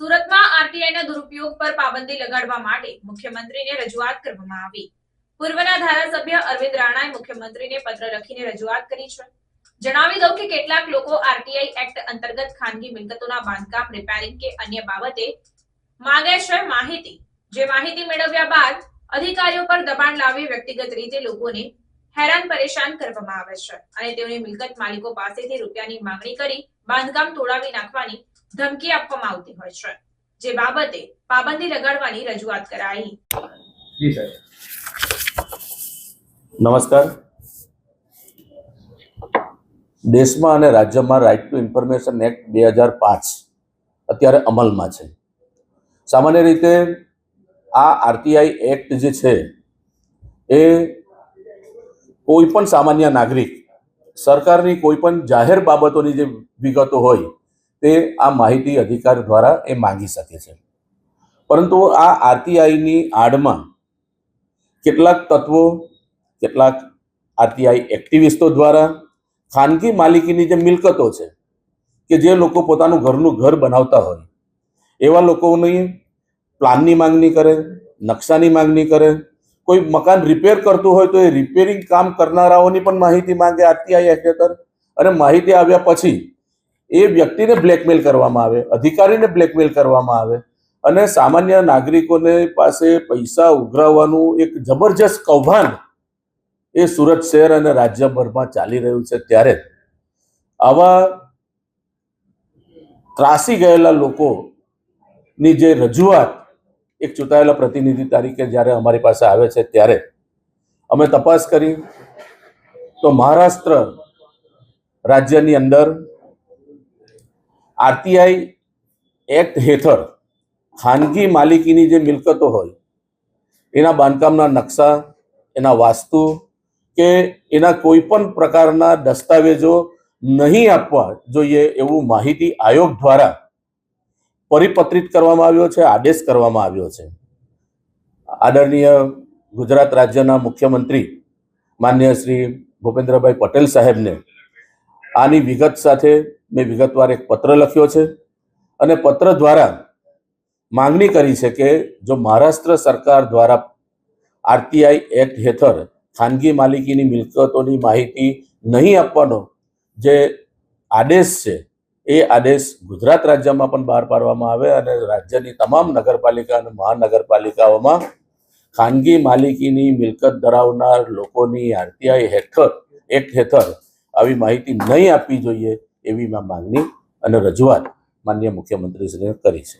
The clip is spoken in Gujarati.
સુરતમાં આરટીઆઈના દુરુપયોગ પર પાબંદી લગાડવા માટે મુખ્યમંત્રીને રજૂઆત કરવામાં આવી. પૂર્વના ધારાસભ્ય અરવિંદ રાણાએ મુખ્યમંત્રીને પત્ર લખીને રજૂઆત કરી છે. જણાવી દઉં કે કેટલાક લોકો આરટીઆઈ એક્ટ અંતર્ગત ખાનગી મિલકતોના બાંધકામ રિપેરિંગ કે અન્ય બાબતે માંગે છે માહિતી. જે માહિતી મેળવ્યા બાદ અધિકારીઓ પર દબાણ લાવી વ્યક્તિગત રીતે લોકોને હેરાન પરેશાન કરવામાં આવે છે અને તેઓની મિલકત માલિકો પાસેથી રૂપિયાની માંગણી કરી બાંધકામ તોડાવી નાખવાની ધમકી આપવામાં આવતી હોય છે. જે બાબતે પાબંદી લગાડવાની રજૂઆત કરાઈ. નમસ્કાર. દેશમાં અને રાજ્યમાં રાઇટ ટુ ઇન્ફોર્મેશન એક્ટ બે હજાર પાંચ અત્યારે અમલમાં છે. સામાન્ય રીતે આ આરટીઆઈ એક્ટ જે છે, એ કોઈ પણ સામાન્ય નાગરિક સરકારની કોઈ પણ જાહેર બાબતોની જે વિગતો હોય તે આ માહિતી અધિકાર દ્વારા એ માંગી શકે છે. પરંતુ આ આરટીઆઈની આડમાં કેટલાક તત્વો, કેટલાક આરટીઆઈ એક્ટિવિસ્ટો દ્વારા ખાનગી માલિકીની જે મિલકતો છે, કે જે લોકો પોતાનું ઘરનું ઘર બનાવતા હોય, એવા લોકોની પ્લાનની માંગણી કરે, નકશાની માંગણી કરે, કોઈ મકાન રિપેર કરતું હોય તો એ રિપેરિંગ કામ કરનારાઓની પણ માહિતી માંગે આરટીઆઈ હેઠળ અને માહિતી આવ્યા પછી એ વ્યક્તિને બ્લેકમેલ કરવામાં આવે, અધિકારીને બ્લેકમેલ કરવામાં આવે અને સામાન્ય નાગરિકોને પાસે પૈસા ઉઘરાવવાનું એક જબરજસ્ત કૌભાંડ એ સુરત શહેર અને રાજ્યભરમાં ચાલી રહ્યું છે ત્યારે આવા ત્રાસી ગયેલા લોકોની જે રજૂઆત એક ચૂંટાયેલા પ્રતિનિધિ તરીકે જ્યારે અમારી પાસે આવે છે ત્યારે અમે તપાસ કરી તો મહારાષ્ટ્ર રાજ્યની અંદર આરટીઆઈ એક્ટ હેઠળ ખાનગી માલિકીની જે મિલકતો હોય, એના બાંધકામના નકશા, એના વાસ્તુ કે એના કોઈ પણ પ્રકારના દસ્તાવેજો નહીં આપવા જોઈએ એવું માહિતી આયોગ દ્વારા પરિપત્રિત કરવામાં આવ્યો છે, આદેશ કરવામાં આવ્યો છે. આદરણીય ગુજરાત રાજ્યના મુખ્યમંત્રી માન્ય શ્રી ભૂપેન્દ્રભાઈ પટેલ સાહેબને આની વિગત સાથે મેં વિગતવાર એક પત્ર લખ્યો છે અને પત્ર દ્વારા માંગણી કરી છે કે જો મહારાષ્ટ્ર સરકાર દ્વારા આરટીઆઈ એક્ટ હેઠળ ખાનગી માલિકીની મિલકતોની માહિતી નહીં આપવાનો જે આદેશ છે, એ આદેશ ગુજરાત રાજ્યમાં પણ બહાર પાડવામાં આવે અને રાજ્યની તમામ નગરપાલિકા અને મહાનગરપાલિકાઓમાં ખાનગી માલિકીની મિલકત ધરાવનાર લોકોની આરટીઆઈ હેઠળ, એક્ટ હેઠળ આવી માહિતી નહીં આપવી જોઈએ એવી માંગણી અને રજૂઆત માન્ય મુખ્યમંત્રીશ્રીને કરી છે.